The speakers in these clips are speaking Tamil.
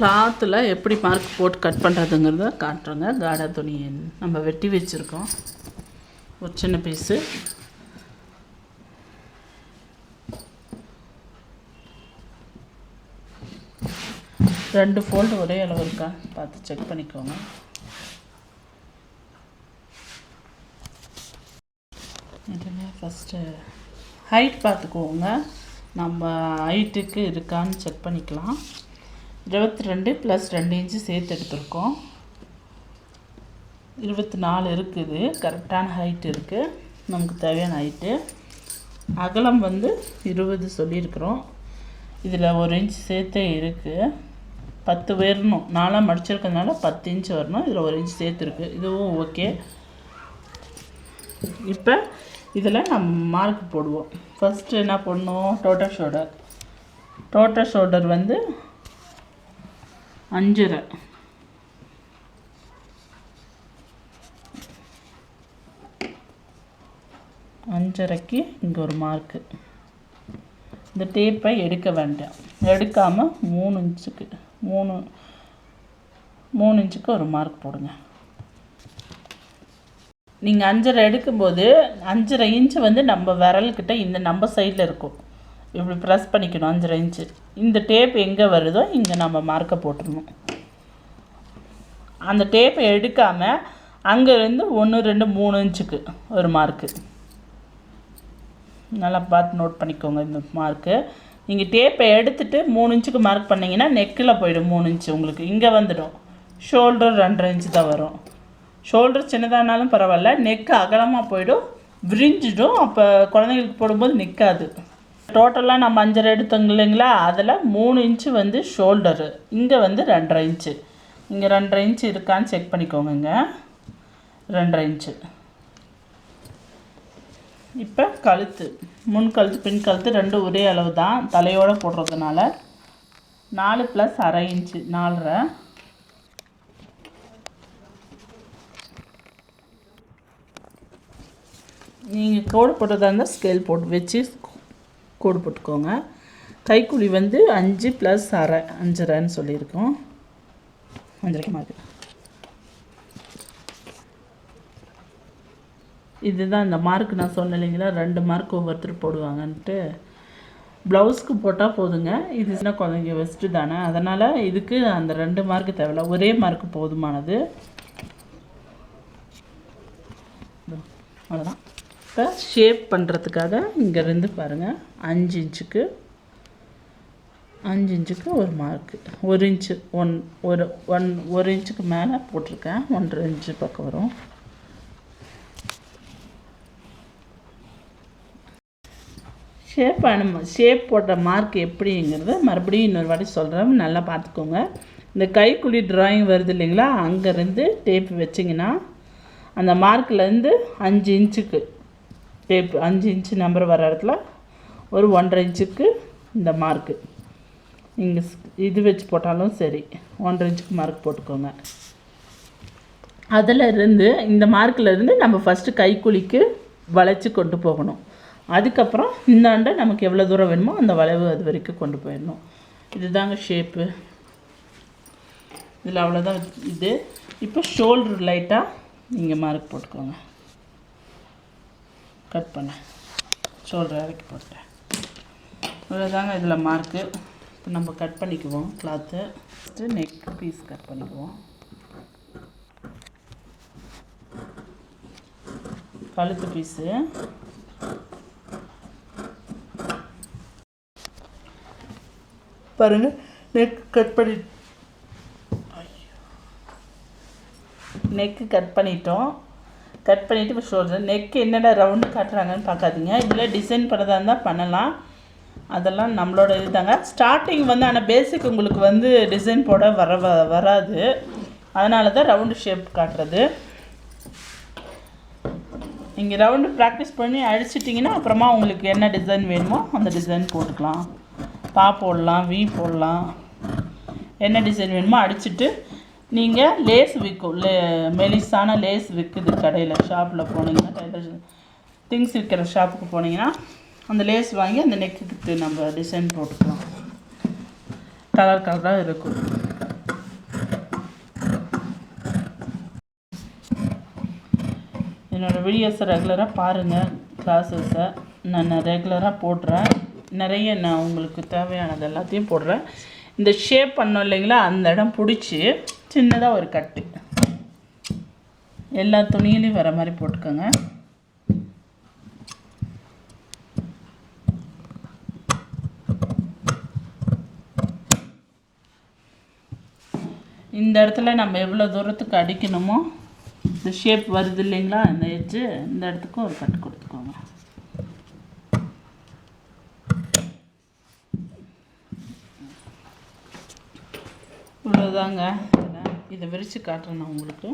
கிளாத்தில் எப்படி மார்க் போட்டு கட் பண்ணுறதுங்கிறத காட்டுறோங்க. காடா துணி நம்ம வெட்டி வச்சுருக்கோம். ஒரு சின்ன பீஸு ரெண்டு ஃபோல்டு ஒரே அளவு இருக்கா? பார்த்து செக் பண்ணிக்கோங்க. இதில் ஃபஸ்ட்டு ஹைட் பார்த்துக்கோங்க நம்ம ஹைட்டுக்கு இருக்கான்னு செக் பண்ணிக்கலாம். இருபத்தி ரெண்டு ப்ளஸ் ரெண்டு இன்ச்சு சேர்த்து எடுத்திருக்கோம். இருபத்தி நாலு இருக்குது. கரெக்டான ஹைட் இருக்குது நமக்கு தேவையான ஹைட்டு அகலம் வந்து இருபது சொல்லியிருக்கிறோம். இதில் ஒரு இன்ச் சேர்த்தே இருக்குது பத்து வரணும். நாலாக மடிச்சிருக்கிறதுனால பத்து இன்ச் வரணும். இதில் ஒரு இன்ச் சேர்த்துருக்கு. இதுவும் ஓகே இப்போ இதில் நம்ம மார்க் போடுவோம். ஃபஸ்ட்டு என்ன பண்ணுவோம் டோட்டல் ஷோல்டர் டோட்டல் ஷோல்டர் வந்து அஞ்சரை. அஞ்சரைக்கு இங்கே ஒரு மார்க்கு இந்த டேப்பை எடுக்க வேண்டாம். எடுக்காமல் மூணு இன்ச்சுக்கு மூணு மூணு இன்ச்சுக்கு ஒரு மார்க் போடுங்க. நீங்கள் அஞ்சரை எடுக்கும்போது அஞ்சரை இன்ச்சு வந்து நம்ம விரல்கிட்ட இந்த நம்ம சைடில் இருக்கும். இப்படி ப்ரெஸ் பண்ணிக்கணும் அஞ்சரை இன்ச்சு இந்த டேப் எங்கே வருதோ இங்கே நம்ம மார்க்கை போட்டுடணும் அந்த டேப்பை எடுக்காமல் அங்கேருந்து ஒன்று ரெண்டு மூணு இன்ச்சுக்கு ஒரு மார்க்கு நல்லா பார்த்து நோட் பண்ணிக்கோங்க இந்த மார்க்கு நீங்கள் டேப்பை எடுத்துகிட்டு மூணு இன்ச்சுக்கு மார்க் பண்ணிங்கன்னா நெக்கில் போயிடும் மூணு இன்ச்சு உங்களுக்கு. இங்கே வந்துடும். ஷோல்டர் ரெண்டரை இன்ச்சு தான் வரும். ஷோல்டர் சின்னதானாலும் பரவாயில்ல. நெக்கு அகலமாக போயிடும். விரிஞ்சிடும். அப்போ குழந்தைங்களுக்கு போடும்போது நிற்காது டோட்டலாக நம்ம அஞ்சரை எடுத்தோங்க இல்லைங்களா? அதில் மூணு இன்ச்சு வந்து ஷோல்டரு. இங்கே வந்து ரெண்டரை இன்ச்சு. இங்கே ரெண்டரை இன்ச்சு இருக்கான்னு செக் பண்ணிக்கோங்க ரெண்டரை இன்ச்சு. இப்போ கழுத்து. முன் கழுத்து பின் கழுத்து ரெண்டும் ஒரே அளவு தான். தலையோடு போடுறதுனால நாலு ப்ளஸ் அரை இன்ச்சு நாலரை. நீங்கள் கோடு போட்டதாக இருந்தால் ஸ்கேல் போட்டு வச்சு கோடு போட்டுக்கோங்க. கைக்குழி வந்து அஞ்சு ப்ளஸ் அரை அஞ்சரைன்னு சொல்லியிருக்கோம். அஞ்சரைக்கு மார்க் இதுதான் இந்த மார்க் நான் சொன்னேன் இல்லைங்களா? ரெண்டு மார்க் ஒவ்வொருத்தர் போடுவாங்கன்ட்டு. ப்ளவுஸ்க்கு போட்டால் போதுங்க. இது சின்ன குழந்தைங்க வெஸ்ட்டு தானே. அதனால் இதுக்கு அந்த ரெண்டு மார்க்கு தேவையில்ல. ஒரே மார்க்கு போதுமானது. அவ்வளோதான் இப்போ ஷேப் பண்ணுறதுக்காக இங்கேருந்து பாருங்கள் அஞ்சு இன்ச்சுக்கு அஞ்சு இன்ச்சுக்கு ஒரு மார்க்கு ஒரு இன்ச்சு ஒன் ஒரு ஒன் ஒரு இன்ச்சுக்கு மேலே போட்டிருக்கேன் ஒன்றரை இன்ச்சு பக்கம் வரும். ஷேப் அனும ஷேப் போட்ட மார்க் எப்படிங்கிறத மறுபடியும் இன்னொரு வாட்டி சொல்கிறேன் நல்லா பார்த்துக்கோங்க. இந்த கைக்குழி ட்ராயிங் வருது இல்லைங்களா அங்கேருந்து டேப் வச்சிங்கன்னா அந்த மார்க்லேருந்து அஞ்சு இன்ச்சுக்கு டேப் அஞ்சு இன்ச்சு நம்பர் வர இடத்துல ஒரு ஒன்றரை இன்ச்சுக்கு இந்த மார்க்கு இங்கே இது வச்சு போட்டாலும் சரி ஒன்றரை இன்ச்சுக்கு மார்க் போட்டுக்கோங்க. அதில் இருந்து இந்த மார்க்கில் இருந்து நம்ம ஃபஸ்ட்டு கைக்குழிக்கு வளைச்சி கொண்டு போகணும். அதுக்கப்புறம் இந்தாண்ட நமக்கு எவ்வளோ தூரம் வேணுமோ அந்த வளைவு அது வரைக்கும் கொண்டு போயிடணும். இதுதாங்க ஷேப்பு இதில் அவ்வளோதான் இது. இப்போ ஷோல்டர் லைட்டாக நீங்கள் மார்க் போட்டுக்கோங்க. கட் பண்ணேன் ஷோல்டர் இறக்கி போட்டேன் இவ்வளோதாங்க இதில் மார்க்கு இப்போ நம்ம கட் பண்ணிக்குவோம். Cloth first neck piece cut பண்ணிக்குவோம். கழுத்து பீஸு பாருங்கள் நெக் கட் பண்ணி நெக்கு கட் பண்ணிட்டோம். கட் பண்ணிவிட்டு இப்போ ஷோல்டர் நெக் என்னடா ரவுண்டு காட்டுறாங்கன்னு பார்க்காதீங்க. இதில் டிசைன் பண்ணதாக இருந்தால் பண்ணலாம். அதெல்லாம் நம்மளோட இதுதாங்க. ஸ்டார்டிங் வந்து ஆனால் பேசிக் உங்களுக்கு வந்து டிசைன் போட வர வ- வராது. அதனால தான் ரவுண்டு ஷேப் காட்டுறது. நீங்கள் ரவுண்டு ப்ராக்டிஸ் பண்ணி அடிச்சிட்டிங்கன்னா அப்புறமா உங்களுக்கு என்ன டிசைன் வேணுமோ அந்த டிசைன் போட்டுக்கலாம். பா போடலாம் வி போடலாம். என்ன டிசைன் வேணுமோ அடிச்சுட்டு நீங்கள் லேஸ் விற்கும் லே மெலிசான லேஸ் விற்குது கடையில் ஷாப்பில் போனீங்கன்னா டைலர் திங்ஸ் விற்கிற ஷாப்புக்கு போனீங்கன்னா அந்த லேஸ் வாங்கி அந்த நெக்குக்கு நம்ம டிசைன் போட்டுக்கலாம். கலர் கலராக இருக்கும். என்னோடய வீடியோஸை ரெகுலராக பாருங்கள் கிளாஸஸை. நான் ரெகுலராக போடுறேன். நிறைய நான் உங்களுக்கு தேவையானது எல்லாத்தையும் போடுறேன். இந்த ஷேப் பண்ணோம் இல்லைங்களா அந்த இடம் பிடிச்சி சின்னதாக ஒரு கட்டு. எல்லா துணியிலையும் வர மாதிரி போட்டுக்கோங்க. இந்த இடத்துல நம்ம எவ்வளோ தூரத்துக்கு அடிக்கணுமோ இந்த ஷேப் வருது இல்லைங்களா இந்த எட்ஜு இந்த இடத்துக்கும் ஒரு கட்டு கொடுத்துக்கோங்க. இவ்வளோதாங்க இதை விரித்து காட்டுறேன் நான் உங்களுக்கு.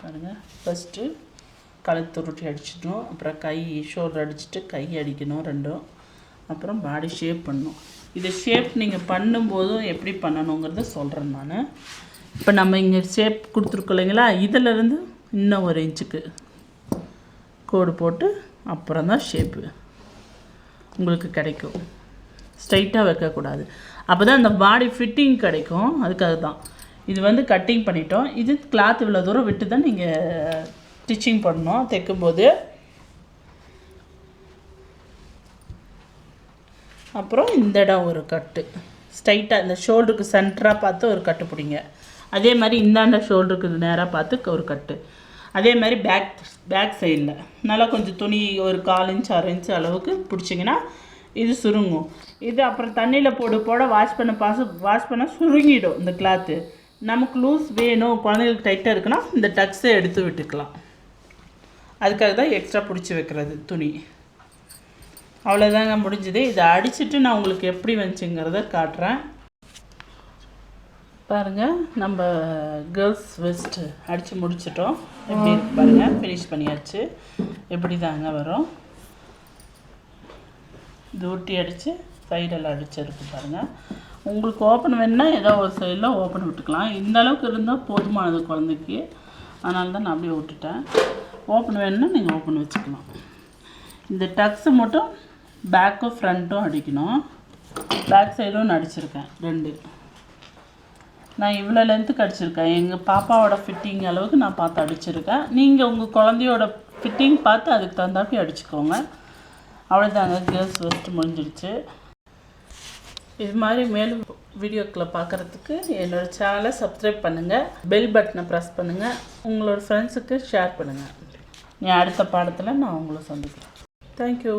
பாருங்கள் ஃபஸ்ட்டு கழுத்து உருட்டி அடிச்சிட்டோம். அப்புறம் கை ஷோல்டர் அடிச்சுட்டு கை அடிக்கணும் ரெண்டும். அப்புறம் பாடி ஷேப் பண்ணணும். இதை ஷேப் நீங்கள் பண்ணும்போதும் எப்படி பண்ணணுங்கிறத சொல்கிறேன் நான். இப்போ நம்ம இங்கே ஷேப் கொடுத்துருக்கோம் இல்லைங்களா? இதிலேருந்து இன்னும் ஒரு இன்ச்சுக்கு கோடு போட்டு அப்புறம் தான் ஷேப்பு உங்களுக்கு கிடைக்கும். ஸ்ட்ரைட்டாக வைக்கக்கூடாது. அப்போ தான் அந்த பாடி ஃபிட்டிங் கிடைக்கும். அதுக்காக தான் இது வந்து கட்டிங் பண்ணிட்டோம். இது கிளாத் இவ்வளோ தூரம் விட்டு தான் நீங்கள் ஸ்டிச்சிங் பண்ணணும். தைக்கும்போது. அப்புறம் இந்த இடம் ஒரு கட்டு ஸ்ட்ரைட்டாக இந்த ஷோல்டருக்கு சென்டராக பார்த்து ஒரு கட்டு பிடிங்க. அதே மாதிரி இந்தாண்ட ஷோல்டருக்கு நேராக பார்த்து ஒரு கட்டு அதே மாதிரி பேக் பேக் சைடில் நல்லா கொஞ்சம் துணி ஒரு கால் இன்ச் அரை இன்ச் அளவுக்கு பிடிச்சிங்கன்னா இது சுருங்கும். இது அப்புறம் தண்ணியில் போடு போட வாஷ் பண்ண பாச வாஷ் பண்ண சுருங்கிடும் இந்த கிளாத்து நமக்கு லூஸ் வேணும் குழந்தைங்களுக்கு டைட்டாக இருக்குன்னா இந்த டக்ஸை எடுத்து விட்டுக்கலாம். அதுக்காக தான் எக்ஸ்ட்ரா பிடிச்சி வைக்கிறது துணி. அவ்வளோதாங்க முடிஞ்சது. இதை அடிச்சுட்டு நான் உங்களுக்கு எப்படி வந்துச்சுங்கிறத காட்டுறேன். பாருங்கள் நம்ம கேர்ள்ஸ் வெஸ்ட்டு அடித்து முடிச்சிட்டோம். எப்படி பாருங்கள் ஃபினிஷ் பண்ணியாச்சு. எப்படி தாங்க வரும். இது அடித்து சைடெல்லாம் அடிச்சிருக்கு பாருங்கள் உங்களுக்கு ஓப்பன் வேணுன்னா ஏதோ ஒரு சைடில் ஓப்பன் விட்டுக்கலாம். இந்த அளவுக்கு இருந்தால் போதுமானது குழந்தைக்கு. அதனால தான் நான் அப்படியே விட்டுட்டேன். ஓப்பன் வேணும்னா நீங்கள் ஓப்பன் வச்சுக்கலாம். இந்த டக்ஸு மட்டும் பேக்கும் ஃப்ரண்ட்டும் அடிக்கணும். பேக் சைடும் நான் அடிச்சிருக்கேன் ரெண்டு. நான் இவ்வளோ லென்த்துக்கு அடிச்சிருக்கேன். எங்கள் பாப்பாவோட ஃபிட்டிங் அளவுக்கு நான் பார்த்து அடிச்சிருக்கேன். நீங்கள் உங்கள் குழந்தையோட ஃபிட்டிங் பார்த்து அதுக்கு தகுந்தாப்பி அடிச்சுக்கோங்க. அவ்வளோதாங்க கேர்ள்ஸ் ஃபஸ்ட்டு முடிஞ்சிடுச்சு இது மாதிரி மேலும் வீடியோக்களை பார்க்குறதுக்கு என்னோடய சேனலை சப்ஸ்கிரைப் பண்ணுங்கள் பெல் பட்டனை ப்ரெஸ் பண்ணுங்கள் உங்களோட ஃப்ரெண்ட்ஸுக்கு ஷேர் பண்ணுங்கள் நீ அடுத்த பாடத்தில் நான் உங்களை சந்திக்கிறேன். தேங்க்யூ